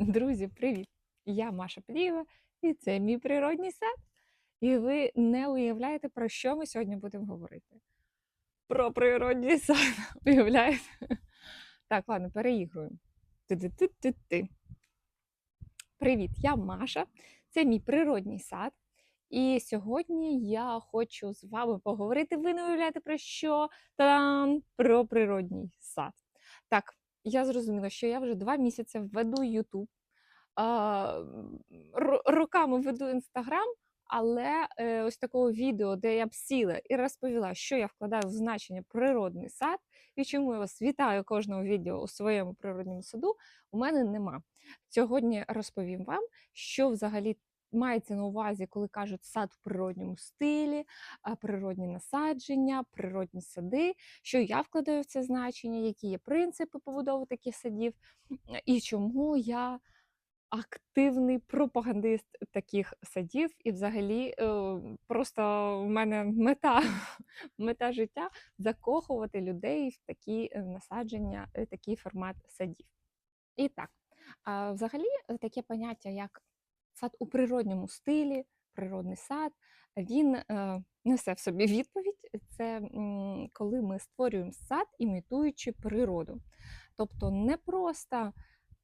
Друзі, привіт! Я Маша Плієва, і це мій природній сад. І ви не уявляєте, про що ми сьогодні будемо говорити. Про природній сад. Уявляєте? Так, ладно, переігруємо. Ти-ти-ти-ти-ти. Привіт, я Маша. Це мій природній сад. І сьогодні я хочу з вами поговорити. Ви не уявляєте про що? Та-дам! Про природній сад. Так, я зрозуміла, що я вже два місяці веду ро- роками веду Інстаграм, але е, ось такого відео, де я б сіла і розповіла, що я вкладаю в значення природний сад і чому я вас вітаю кожного відео у своєму природньому саду, у мене нема. Сьогодні розповім вам, що взагалі. Мається на увазі, коли кажуть сад в природньому стилі, природні насадження, природні сади, що я вкладаю в це значення, які є принципи побудови таких садів, і чому я активний пропагандист таких садів, і взагалі е, просто в мене мета, мета життя закохувати людей в такі е, насадження, е, такий формат садів. І так, взагалі е, таке поняття, як сад у природньому стилі, природний сад, він е, несе в собі відповідь. Це коли ми створюємо сад, імітуючи природу. Тобто не просто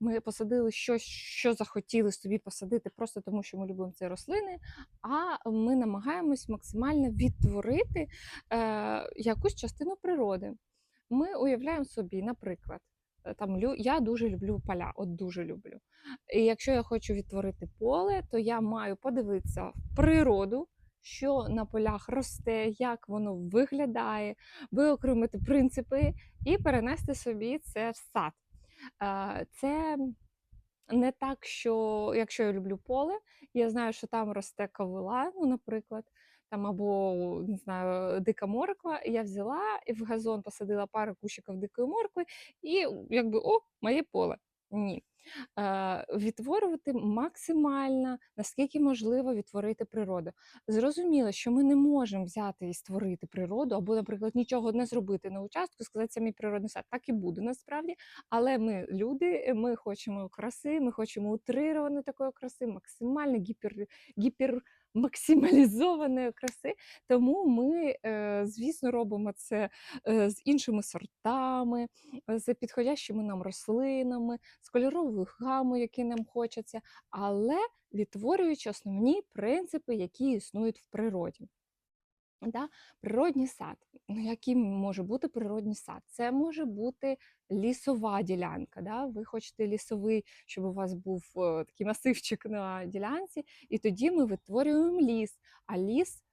ми посадили щось, що захотіли собі посадити, просто тому що ми любимо ці рослини, а ми намагаємось максимально відтворити е, якусь частину природи. Ми уявляємо собі, наприклад, там лю- я дуже люблю поля, от дуже люблю. І якщо я хочу відтворити поле, то я маю подивитися в природу, що на полях росте, як воно виглядає, виокремити принципи і перенести собі це в сад. Е, Це не так, що якщо я люблю поле, я знаю, що там росте кавула, ну, наприклад, там або не знаю, дика морква. Я взяла і в газон посадила пару кущиків дикої моркви, і якби о, моє поле. Ні. Відтворювати максимально, наскільки можливо відтворити природу. Зрозуміло, що ми не можемо взяти і створити природу, або, наприклад, нічого не зробити на участку, сказати, це мій природний сад. Так і буде насправді. Але ми люди, ми хочемо краси, ми хочемо утрированої такої краси, максимально гіпер, гіпер максималізованої краси. Тому ми, е, звісно, робимо це е, з іншими сортами, е, з підходящими нам рослинами, з кольоровою гамою, які нам хочеться, але відтворюючи основні принципи, які існують в природі. Да? Природній сад. Ну, яким може бути природній сад? Це може бути лісова ділянка. Да? Ви хочете лісовий, щоб у вас був о, такий масивчик на ділянці, і тоді ми витворюємо ліс. А ліс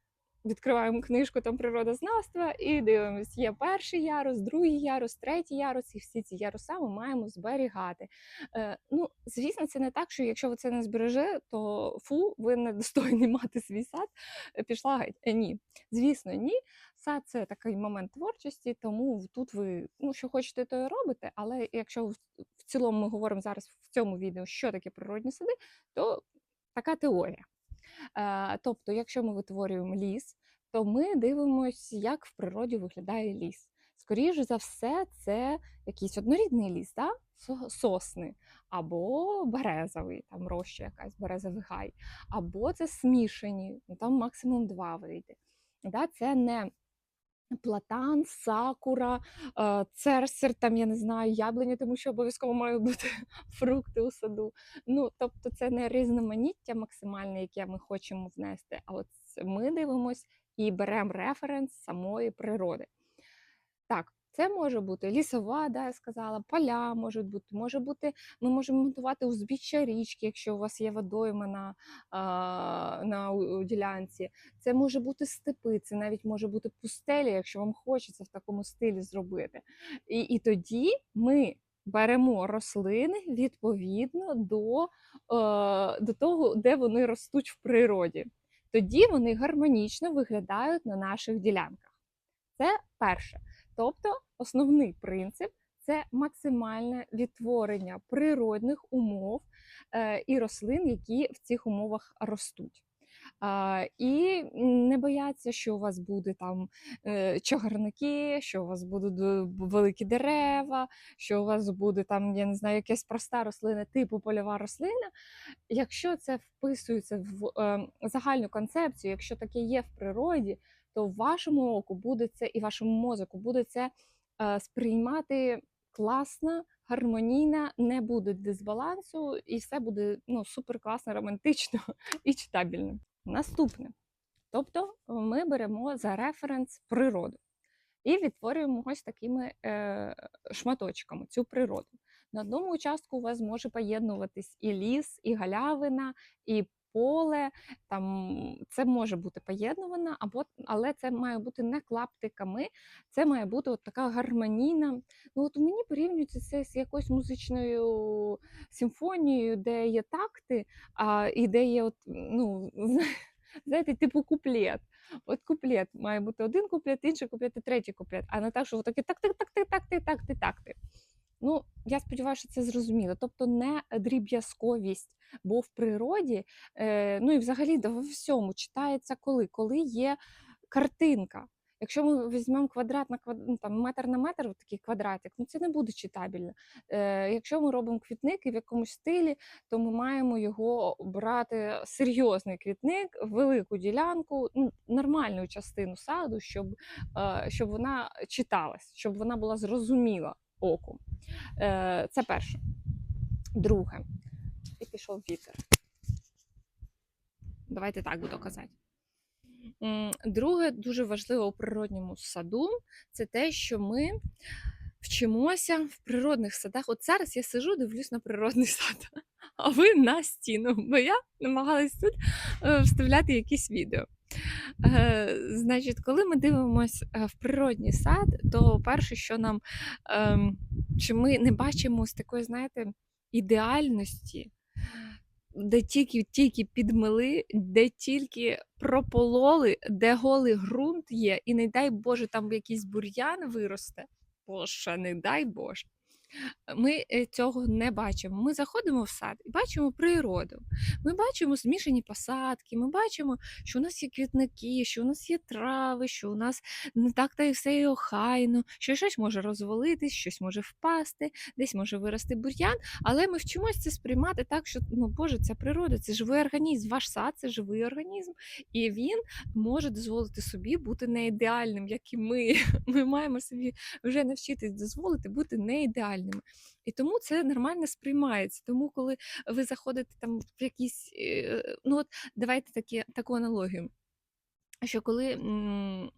відкриваємо книжку там природознавства і дивимося, є перший ярус, другий ярус, третій ярус, і всі ці яруса ми маємо зберігати. Е, ну, звісно, це не так, що якщо ви це не збереже, то фу, ви не достойні мати свій сад, е, пішла геть. Е, ні. Звісно, ні. Сад це такий момент творчості, тому тут ви ну, що хочете, то і робите. Але якщо в в цілому ми говоримо зараз в цьому відео, що таке природні сади, то така теорія. Е, Тобто, якщо ми витворюємо ліс, то ми дивимося, як в природі виглядає ліс. Скоріше за все, це якийсь однорідний ліс, да? сосни, або березовий, там роща якась, березовий гай, або це смішані, ну там максимум два вийде. Да? Це не платан, сакура, церсер, там я не знаю, яблуня, тому що обов'язково мають бути фрукти у саду. Ну, тобто, це не різноманіття максимальне, яке ми хочемо внести, а от ми дивимось і беремо референс самої природи. Так, це може бути лісова, да, я сказала, поля можуть бути, може бути, ми можемо монтувати узбіччя річки, якщо у вас є водойма на, на ділянці. Це може бути степи, це навіть може бути пустеля, якщо вам хочеться в такому стилі зробити. І, і тоді ми беремо рослини відповідно до, е, до того, де вони ростуть в природі. Тоді вони гармонічно виглядають на наших ділянках. Це перше. Тобто основний принцип це максимальне відтворення природних умов е, і рослин, які в цих умовах ростуть. І не бояться, що у вас буде там е, чагарники, що у вас будуть е, великі дерева, що у вас буде там, я не знаю, якась проста рослина, типу польова рослина. Якщо це вписується в загальну концепцію, якщо таке є в природі, то вашому оку буде це і вашому мозку буде це е, сприймати класно, гармонійно, не буде дисбалансу, і все буде ну, супер класно, романтично і читабельно. Наступне. Тобто ми беремо за референс природу і відтворюємо ось такими е, шматочками цю природу. На одному участку у вас може поєднуватись і ліс, і галявина, і поле. Там це може бути поєднувано, або але це має бути не клаптиками, це має бути от така гармонійна. Ну от мені порівнюється це з якоюсь музичною симфонією, де є такти, а і де є от, ну, знаєте, типу куплет. От куплет має бути один куплет, інший куплет і третій куплет. А не так, що такі так, так, так, так, так, так, так, так, так, так. Ну, я сподіваюся, що це зрозуміло. Тобто не дріб'язковість, бо в природі, е, ну і взагалі да, во всьому читається коли? Коли є картинка. Якщо ми візьмемо квадрат на квадрат, ну, там, метр на метр, такий квадратик, ну це не буде читабельно. Е, якщо ми робимо квітник і в якомусь стилі, то ми маємо його брати серйозний квітник, велику ділянку, ну, нормальну частину саду, щоб, е, щоб вона читалась, щоб вона була зрозуміла оку. Е, це перше. Друге. І пішов вітер. Давайте так буду казати. Друге, дуже важливо у природньому саду, це те, що ми вчимося в природних садах. От зараз я сижу, дивлюсь на природний сад, а ви на стіну, бо я намагалась тут е, вставляти якісь відео. Е, Значить, коли ми дивимося в природній сад, то перше, що нам ем, чи ми не бачимо з такої, знаєте, ідеальності, де тільки тільки підмели, де тільки пропололи, де голий ґрунт є, і не дай Боже, там якийсь бур'ян виросте. Боже, не дай Боже. Ми е, цього не бачимо. Ми заходимо в сад і бачимо природу. Ми бачимо змішані посадки, ми бачимо, що у нас є квітники, що у нас є трави, що у нас не так та й все і охайно, що щось може розвалитись, щось може впасти, десь може вирости бур'ян. Але ми вчимося це сприймати так, що ну Боже, це природа, це живий організм. Ваш сад це живий організм, і він може дозволити собі бути не ідеальним, як і ми. Ми маємо собі вже навчитись дозволити бути не ідеальними. І тому це нормально сприймається. Тому, коли ви заходите там в якісь, е, ну от давайте такі, таку аналогію. Що коли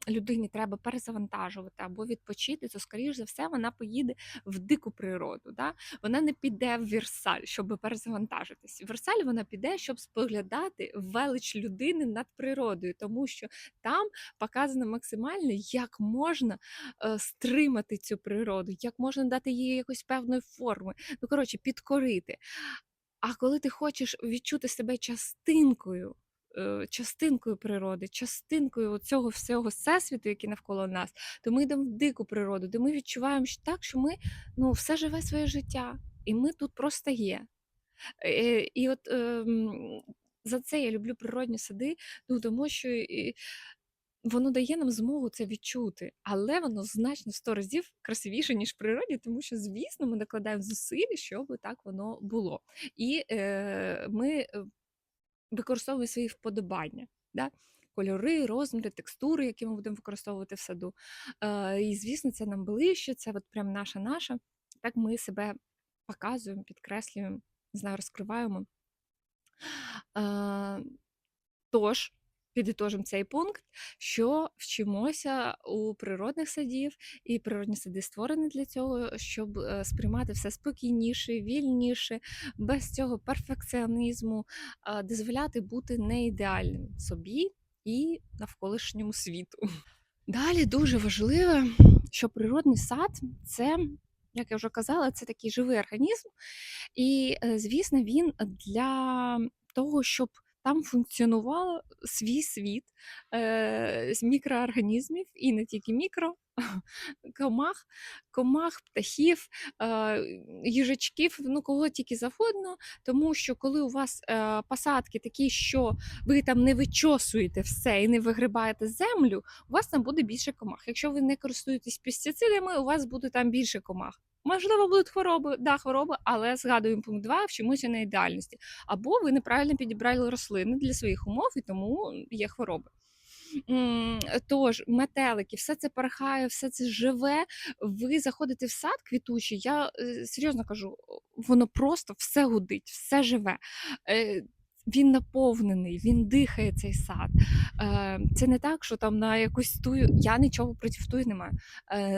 людині треба перезавантажувати або відпочити, то скоріш за все вона поїде в дику природу. Да? Вона не піде в Версаль, щоб перезавантажитись. В Версаль вона піде, щоб споглядати велич людини над природою, тому що там показано максимально, як можна е, стримати цю природу, як можна дати їй якось певної форми. Ну коротше, підкорити. А коли ти хочеш відчути себе частинкою частинкою природи, частинкою цього всього всесвіту, який навколо нас, то ми йдемо в дику природу, де ми відчуваємо що так, що ми ну, все живе своє життя, і ми тут просто є. Е, І от ем, за це я люблю природні сади, ну тому що і, воно дає нам змогу це відчути, але воно значно в 100 разів красивіше, ніж в природі, тому що, звісно, ми докладаємо зусиль, щоб так воно було. І е, ми використовуємо свої вподобання. Да? Кольори, розміри, текстури, які ми будемо використовувати в саду. Е, і, звісно, це нам ближче, це от прям наша наша. Так ми себе показуємо, підкреслюємо, не знаю, розкриваємо. Е, тож, підітожимо цей пункт, що вчимося у природних садів, і природні сади створені для цього, щоб е, сприймати все спокійніше, вільніше, без цього перфекціонізму, дозволяти бути неідеальним собі і навколишньому світу. Далі дуже важливо, що природний сад це, як я вже казала, це такий живий організм, і, е, звісно, він для того, щоб там функціонував свій світ е, мікроорганізмів, і не тільки мікро, комах, комах, птахів, е, їжачків, ну кого тільки завгодно, тому що коли у вас е, посадки такі, що ви там не вичосуєте все і не вигрибаєте землю, у вас там буде більше комах. Якщо ви не користуєтесь пестицидами, у вас буде там більше комах. Можливо, будуть хвороби, да, хвороби, але згадуємо пункт 2, вчимося на ідеальності. Або ви неправильно підібрали рослини для своїх умов, і тому є хвороби. Тож, метелики, все це порхає, все це живе. Ви заходите в сад квітучий. Я е, серйозно кажу, воно просто все гудить, все живе. Е, Він наповнений, він дихає цей сад. Е, Це не так, що там на якусь тую. Я нічого проти тую не маю.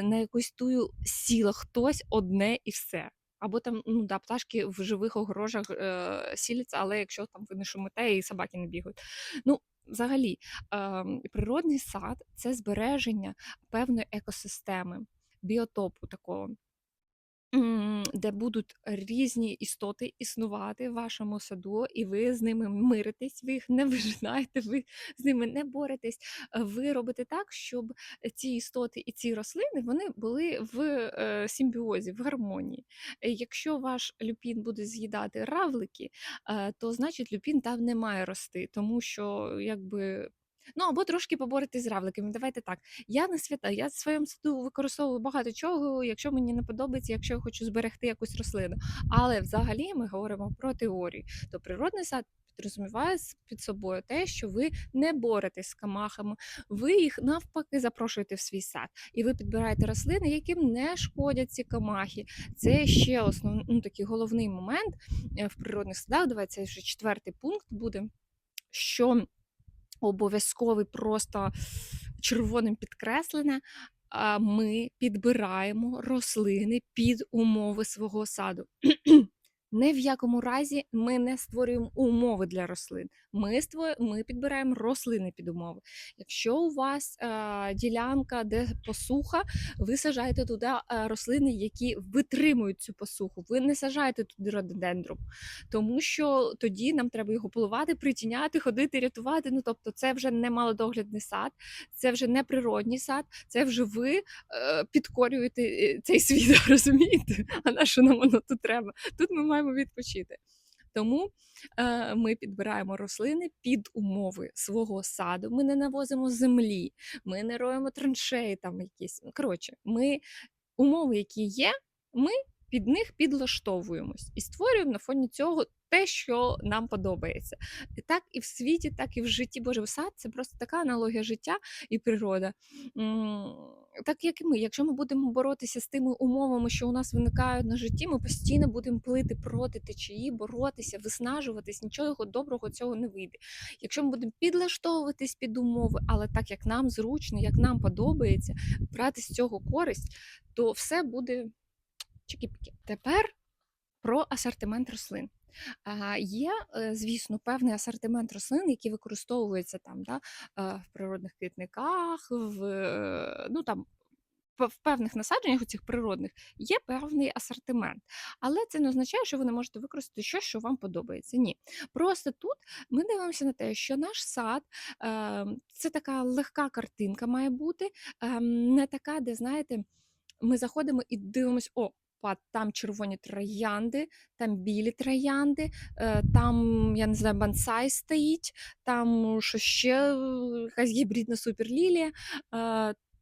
На якусь тую сіла хтось одне і все. Або там ну да, пташки в живих огорожах е, сіляться, але якщо там ви не шумите і собаки не бігають. Ну, взагалі, ем, природний сад це збереження певної екосистеми, біотопу такого. Де будуть різні істоти існувати в вашому саду, і ви з ними миритесь, ви їх не вижинаєте, ви з ними не боретесь. Ви робите так, щоб ці істоти і ці рослини вони були в е, симбіозі, в гармонії. Якщо ваш люпін буде з'їдати равлики, е, то значить люпін там не має рости, тому що якби. Ну, або трошки поборотись з равликами. Давайте так. Я не свята, я в своєму саду використовую багато чого, якщо мені не подобається, якщо я хочу зберегти якусь рослину. Але взагалі ми говоримо про теорію. То природний сад підрозуміває під собою те, що ви не боретесь з камахами, ви їх навпаки запрошуєте в свій сад, і ви підбираєте рослини, яким не шкодять ці камахи. Це ще основний ну, такий головний момент е, в природних садах. Давайте вже четвертий пункт буде. Що обов'язковий просто червоним підкреслене. Ми підбираємо рослини під умови свого саду. Не в якому разі ми не створюємо умови для рослин. Ми ство- ми підбираємо рослини під умови. Якщо у вас е, ділянка, де посуха, ви сажаєте туди е, рослини, які витримують цю посуху. Ви не сажаєте туди рододендрум, тому що тоді нам треба його поливати, притіняти, ходити, рятувати. Ну тобто, це вже не малодоглядний сад, це вже не природній сад, це вже ви е, підкорюєте е, цей світ, розумієте? А на що нам воно тут треба? Тут ми маємо відпочити. Тому е, ми підбираємо рослини під умови свого саду. Ми не навозимо землі, ми не роємо траншеї там якісь. Коротше, ми умови, які є, ми під них підлаштовуємось і створюємо на фоні цього те, що нам подобається. І так і в світі, так і в житті. Боже, сад це просто така аналогія життя і природа. Так як і ми, якщо ми будемо боротися з тими умовами, що у нас виникають на житті, ми постійно будемо плити проти течії, боротися, виснажуватись, нічого доброго цього не вийде. Якщо ми будемо підлаштовуватись під умови, але так як нам зручно, як нам подобається, брати з цього користь, то все буде чики-піки. Тепер про асортимент рослин. Є, е, звісно, певний асортимент рослин, які використовуються там, да, е, в природних квітниках, в, е, ну, там, в певних насадженнях цих природних є певний асортимент. Але це не означає, що ви не можете використати щось, що вам подобається. Ні. Просто тут ми дивимося на те, що наш сад це така легка картинка має бути, е, не така, де, знаєте, ми заходимо і дивимося, о, па- там червоні троянди, там білі троянди, е, там, я не знаю, бонсай стоїть, там що ще е, якась гібридна суперлілія.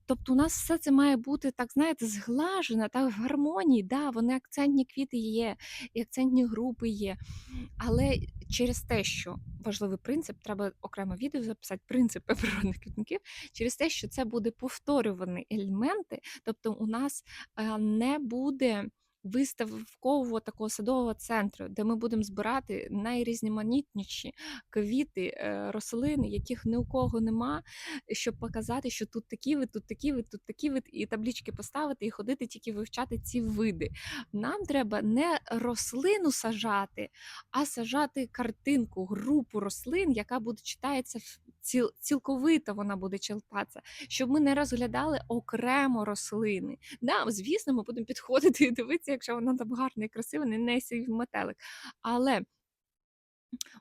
Тобто у нас все це має бути так, знаєте, зглажено, так в гармонії. Да, вони акцентні квіти є, і акцентні групи є. Але через те, що важливий принцип, треба окремо відео записати принципи природних квітників, через те, що це буде повторювані елементи, тобто у нас е, не буде виставкового такого садового центру, де ми будемо збирати найрізноманітніші квіти, е, рослини, яких ні у кого нема, щоб показати, що тут такі вид, тут такі вид, тут такі вид, і таблічки поставити, і ходити тільки вивчати ці види. Нам треба не рослину сажати, а сажати картинку, групу рослин, яка буде читається ціл, цілковито вона буде читатися, щоб ми не розглядали окремо рослини. Да, звісно, ми будемо підходити і дивитися, якщо вона там гарна і красива, не несе в метелик. Але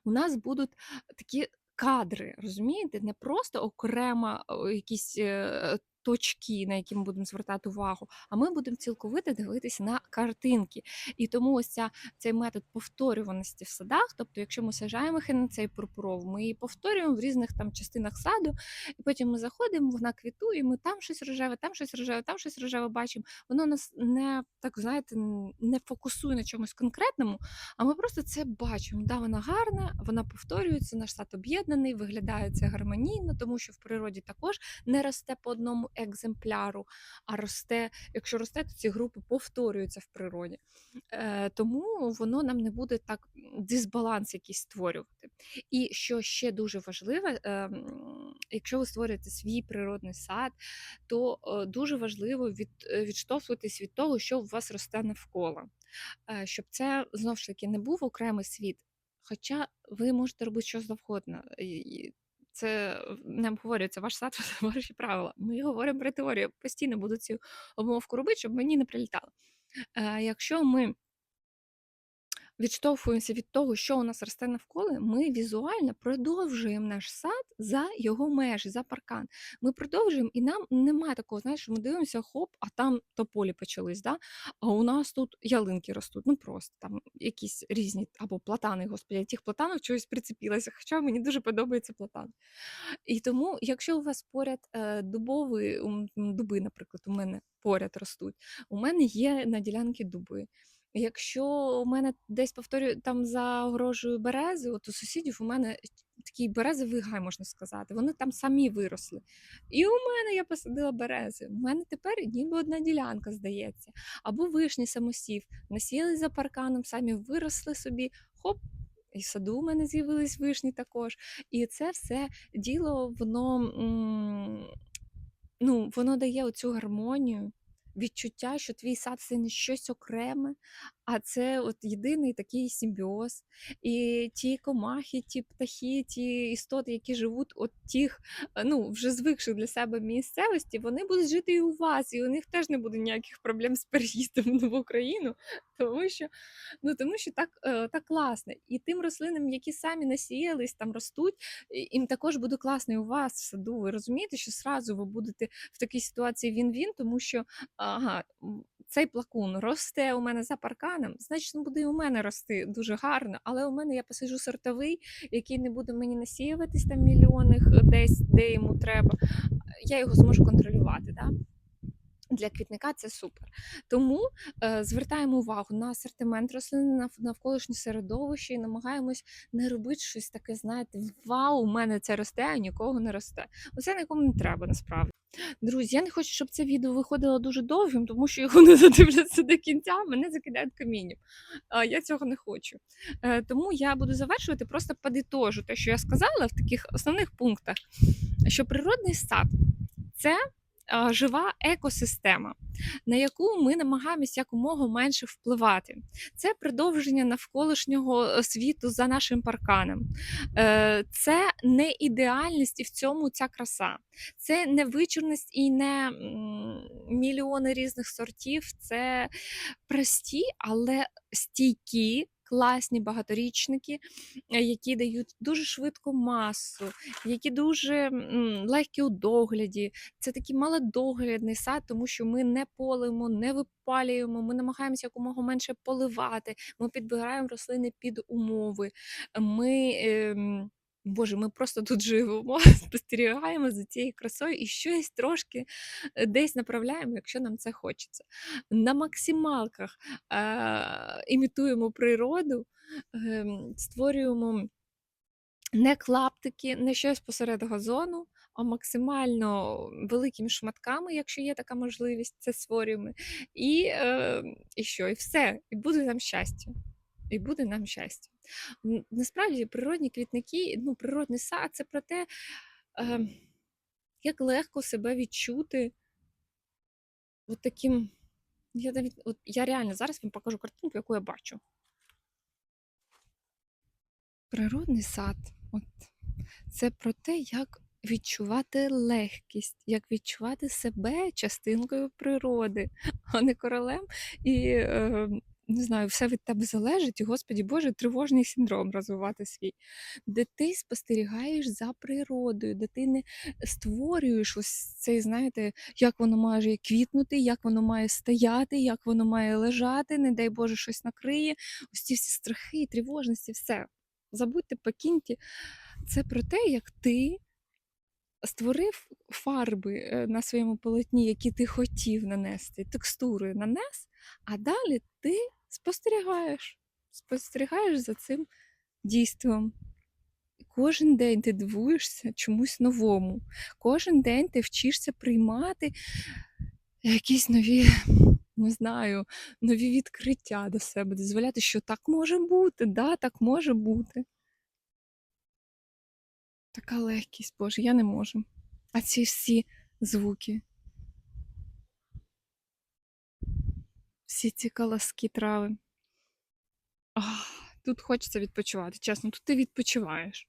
у нас будуть такі кадри, розумієте, не просто окрема якісь е, точки, на які ми будемо звертати увагу, а ми будемо цілковито дивитися на картинки. І тому ось ця, цей метод повторюваності в садах, тобто, якщо ми сажаємо хинацей пурпурову, ми її повторюємо в різних там частинах саду, і потім ми заходимо, вона квітує, ми там щось рожеве, там щось рожеве, там щось рожеве бачимо. Воно нас не так знаєте, не фокусує на чомусь конкретному, а ми просто це бачимо. Да, вона гарна, вона повторюється, наш сад об'єднаний, виглядає це гармонійно, тому що в природі також не росте по одному екземпляру, а росте, якщо росте, то ці групи повторюються в природі. Е, Тому воно нам не буде так дисбаланс якийсь створювати. І що ще дуже важливе, е, якщо ви створюєте свій природний сад, то е, дуже важливо від, е, відштовхуватись від того, що у вас росте навколо. Е, щоб це знову ж таки не був окремий світ. Хоча ви можете робити що завгодно. Це не обговорюється ваш сад, ваші правила. Ми говоримо про теорію. Постійно буду цю обмовку робити, щоб мені не прилітало. Е, Якщо ми відштовхуємося від того, що у нас росте навколо, ми візуально продовжуємо наш сад за його межі, за паркан. Ми продовжуємо, і нам немає такого, знаєш, ми дивимося, хоп, а там тополі почались, да? а у нас тут ялинки ростуть. Ну просто там якісь різні або платани, господи, я тих платанок чогось прицепилася, хоча мені дуже подобається платан. І тому, якщо у вас поряд е, дубові дуби, наприклад, у мене поряд ростуть, у мене є на ділянці дуби. Якщо у мене десь повторюю там за огорожею берези, от у сусідів у мене такий березовий гай, можна сказати. Вони там самі виросли. І у мене я посадила берези. У мене тепер ніби одна ділянка, здається. Або вишні самосів. Насіяли за парканом, самі виросли собі, хоп. І в саду у мене з'явились вишні також. І це все діло, воно, ну, воно дає оцю гармонію, відчуття, що твій сад це не щось окреме, а це от єдиний такий симбіоз. І ті комахи, ті птахи, ті істоти, які живуть от тих, е, ну, вже звикших для себе місцевості, вони будуть жити і у вас, і у них теж не буде ніяких проблем з переїздом в нову країну, тому що, ну, тому що так, е, так класно. І тим рослинам, які самі насіялись, там ростуть, їм також буде класно і у вас в саду. Ви розумієте, що зразу ви будете в такій ситуації він-він, тому що ага, цей плакун росте у мене за парканом, значить, буде і у мене рости дуже гарно, але у мене я посажу сортовий, який не буде мені насіюватись там мільйонних десь, де йому треба. Я його зможу контролювати. Да? Для квітника це супер. Тому е, звертаємо увагу на асортимент рослин, на навколишнє середовище і намагаємось не робити щось таке, знаєте, вау, у мене це росте, а нікого не росте. Оце нікому не треба насправді. Друзі, я не хочу, щоб це відео виходило дуже довгим, тому що його не задивляться до кінця, мене закидають камінням. А я цього не хочу. Е, тому я буду завершувати, просто подитожу те, що я сказала в таких основних пунктах, що природний сад це жива екосистема, на яку ми намагаємось якомога менше впливати. Це продовження навколишнього е, світу за нашим парканом. Е, Це не ідеальність і в цьому ця краса. Це не вичурність і не мільйони різних сортів. Це прості, але стійкі. Класні багаторічники, е, які дають дуже швидку масу, які дуже легкі у догляді, це такий малодоглядний сад, тому що ми не полимо, не випалюємо, ми намагаємося якомога менше поливати, ми підбираємо рослини під умови. Ми, ем, Боже, ми просто тут живемо, спостерігаємо за цією красою і щось трошки е, десь направляємо, якщо нам це хочеться. На максималках е, імітуємо природу, ем, створюємо не клаптики, не щось посеред газону, а максимально великими шматками, якщо є така можливість, це створюємо. І, е, і що? І все. І буде нам щастя. І буде нам щастя. Насправді, природні квітники, ну, природний сад це про те, е, як легко себе відчути от таким. Я навіть, от я реально зараз вам покажу картинку, яку я бачу. Природний сад. От це про те, як відчувати легкість, як відчувати себе частинкою природи, а не королем і е, не знаю, все від тебе залежить, і, Господі Боже, тривожний синдром розвивати свій, де ти спостерігаєш за природою, де ти не створюєш ось цей, знаєте, як воно має квітнути, як воно має стояти, як воно має лежати, не дай Боже, щось накриє. Ось ці всі страхи, тривожності, все. Забудьте, покиньте. Це про те, як ти створив фарби е, на своєму полотні, які ти хотів нанести, текстури нанес, а далі ти спостерігаєш, спостерігаєш за цим дійством. Кожен день ти дивуєшся чомусь новому. Кожен день ти вчишся приймати якісь нові, не знаю, нові відкриття до себе, дозволяти, що так може бути, да, так може бути. Така легкість, Боже, я не можу. А ці всі звуки. Всі ці колоски трави. Ах, тут хочеться відпочивати. Чесно, тут ти відпочиваєш.